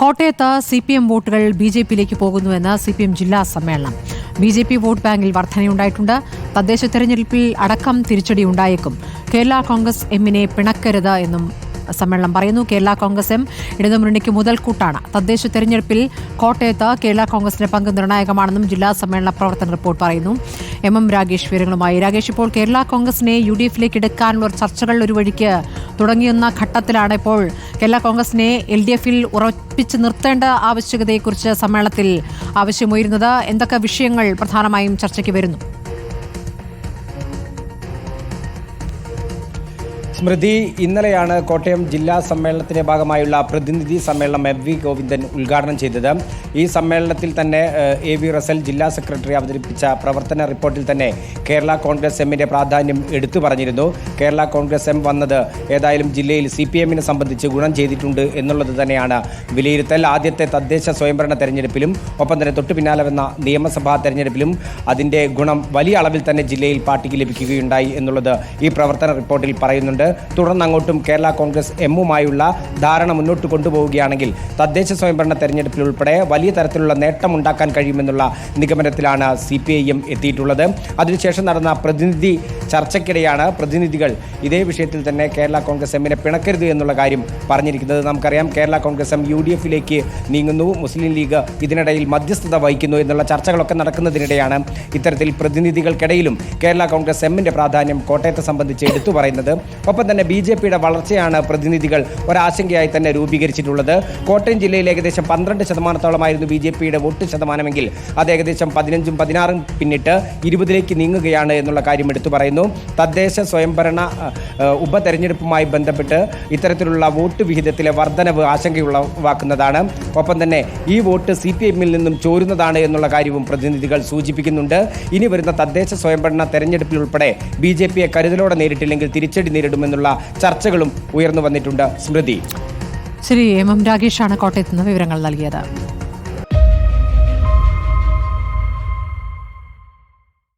കോട്ടയത്ത് C P M വോട്ടുകൾ B J പിയിലേക്ക് പോകുന്നുവെന്ന് സി പി എം ജില്ലാ സമ്മേളനം. ബി ജെ പി വോട്ട് ബാങ്കിൽ വർധനയുണ്ടായിട്ടുണ്ട്. തദ്ദേശ തെരഞ്ഞെടുപ്പിൽ അടക്കം തിരിച്ചടി ഉണ്ടായേക്കും. കേരള കോൺഗ്രസ് എമ്മിനെ പിണക്കരുത് എന്നും സമ്മേളനം പറയുന്നു. കേരള കോൺഗ്രസ് എം ഇടതുമുന്നണിക്ക് മുതൽക്കൂട്ടാണ്. തദ്ദേശ തെരഞ്ഞെടുപ്പിൽ കോട്ടയത്ത് കേരള കോൺഗ്രസിന്റെ പങ്ക് നിർണായകമാണെന്നും ജില്ലാ സമ്മേളന പ്രവർത്തന റിപ്പോർട്ട് പറയുന്നു. എം എം രാഗേഷ് വിവരങ്ങളുമായി. രാഗേഷ് ഇപ്പോൾ കേരള കോൺഗ്രസിനെ യു ഡി എഫിലേക്ക് എടുക്കാനുള്ള ചർച്ചകളിൽ ഒരു വഴിക്ക് തുടങ്ങിയെന്ന ഘട്ടത്തിലാണ് ഇപ്പോൾ കേരള കോൺഗ്രസിനെ എൽ ഡി എഫിൽ ഉറപ്പിച്ച് നിർത്തേണ്ട ആവശ്യകതയെക്കുറിച്ച് സമ്മേളനത്തിൽ ആവശ്യമുയരുന്നത്. എന്തൊക്കെ വിഷയങ്ങൾ പ്രധാനമായും ചർച്ചയ്ക്ക് വരുന്നു? സ്മൃതി ഇന്നലെയാണ് കോട്ടയം ജില്ലാ സമ്മേളനത്തിന്റെ ഭാഗമായുള്ള പ്രതിനിധി സമ്മേളനം എം വി ഗോവിന്ദൻ ഉദ്ഘാടനം ചെയ്തത്. ഈ സമ്മേളനത്തിൽ തന്നെ എ വി റസൽ ജില്ലാ സെക്രട്ടറി അവതരിപ്പിച്ച പ്രവർത്തന റിപ്പോർട്ടിൽ തന്നെ കേരള കോൺഗ്രസ് എമ്മിന്റെ പ്രാധാന്യം എടുത്തു പറഞ്ഞിരുന്നു. കേരള കോൺഗ്രസ് എം വന്നത് ഏതായാലും ജില്ലയിൽ സി പി എമ്മിനെ സംബന്ധിച്ച് ഗുണം ചെയ്തിട്ടുണ്ട് എന്നുള്ളത് തന്നെയാണ് വിലയിരുത്തൽ. ആദ്യത്തെ തദ്ദേശ സ്വയംഭരണ തെരഞ്ഞെടുപ്പിലും ഒപ്പം തന്നെ തൊട്ടു പിന്നാലെ വന്ന നിയമസഭാ തെരഞ്ഞെടുപ്പിലും അതിന്റെ ഗുണം വലിയ അളവിൽ തന്നെ ജില്ലയിൽ പാർട്ടിക്ക് ലഭിക്കുകയുണ്ടായി എന്നുള്ളത് ഈ പ്രവർത്തന റിപ്പോർട്ടിൽ പറയുന്നുണ്ട്. തുടർന്ന് അങ്ങോട്ടും കേരള കോൺഗ്രസ് എമ്മുമായുള്ള ധാരണ മുന്നോട്ട് കൊണ്ടുപോവുകയാണെങ്കിൽ തദ്ദേശ സ്വയംഭരണ തെരഞ്ഞെടുപ്പിൽ ഉൾപ്പെടെ വലിയ തരത്തിലുള്ള നേട്ടം ഉണ്ടാക്കാൻ കഴിയുമെന്നുള്ള നിഗമനത്തിലാണ് സി പി ഐ എം എത്തിയിട്ടുള്ളത്. അതിനുശേഷം നടന്ന പ്രതിനിധി ചർച്ചയ്ക്കിടെയാണ് പ്രതിനിധികൾ ഇതേ വിഷയത്തിൽ തന്നെ കേരള കോൺഗ്രസ് എമ്മിനെ പിണക്കരുത് എന്നുള്ള കാര്യം പറഞ്ഞിരിക്കുന്നത്. നമുക്കറിയാം Kerala Congress M U D എഫിലേക്ക് നീങ്ങുന്നു. മുസ്ലിം ലീഗ് ഇതിനിടയിൽ മധ്യസ്ഥത വഹിക്കുന്നു എന്നുള്ള ചർച്ചകളൊക്കെ നടക്കുന്നതിനിടെയാണ് ഇത്തരത്തിൽ പ്രതിനിധികൾക്കിടയിലും കേരള കോൺഗ്രസ് എമ്മിന്റെ പ്രാധാന്യം കോട്ടയത്തെ സംബന്ധിച്ച് എടുത്തു പറയുന്നത്. ഒപ്പം തന്നെ ബി ജെ പിയുടെ വളർച്ചയാണ് പ്രതിനിധികൾ ഒരാശങ്കയായി തന്നെ രൂപീകരിച്ചിട്ടുള്ളത്. കോട്ടയം ജില്ലയിൽ ഏകദേശം പന്ത്രണ്ട് ശതമാനത്തോളമായിരുന്നു ബി ജെ പിയുടെ വോട്ട് ശതമാനമെങ്കിൽ അത് ഏകദേശം പതിനഞ്ചും പതിനാറും പിന്നിട്ട് ഇരുപതിലേക്ക് നീങ്ങുകയാണ് എന്നുള്ള കാര്യം എടുത്തു പറയുന്നു. തദ്ദേശ സ്വയംഭരണ ഉപതെരഞ്ഞെടുപ്പുമായി ബന്ധപ്പെട്ട് ഇത്തരത്തിലുള്ള വോട്ട് വിഹിതത്തിലെ വർധനവ് ആശങ്കയുളവാക്കുന്നതാണ്. ഒപ്പം തന്നെ ഈ വോട്ട് സി പി എമ്മിൽ നിന്നും ചോരുന്നതാണ് എന്നുള്ള കാര്യവും പ്രതിനിധികൾ സൂചിപ്പിക്കുന്നുണ്ട്. ഇനി വരുന്ന തദ്ദേശ സ്വയംഭരണ തെരഞ്ഞെടുപ്പിൽ ഉൾപ്പെടെ ബി ജെ പിയെ കരുതലോടെ നേരിട്ടില്ലെങ്കിൽ തിരിച്ചടി നേരിടുമെന്നുള്ള ചർച്ചകളും ഉയർന്നു വന്നിട്ടുണ്ട്. സ്മൃതി. ശരി എം എം രാഗേഷാണ് കോട്ടയത്ത് നിന്ന് വിവരങ്ങൾ നൽകിയത്.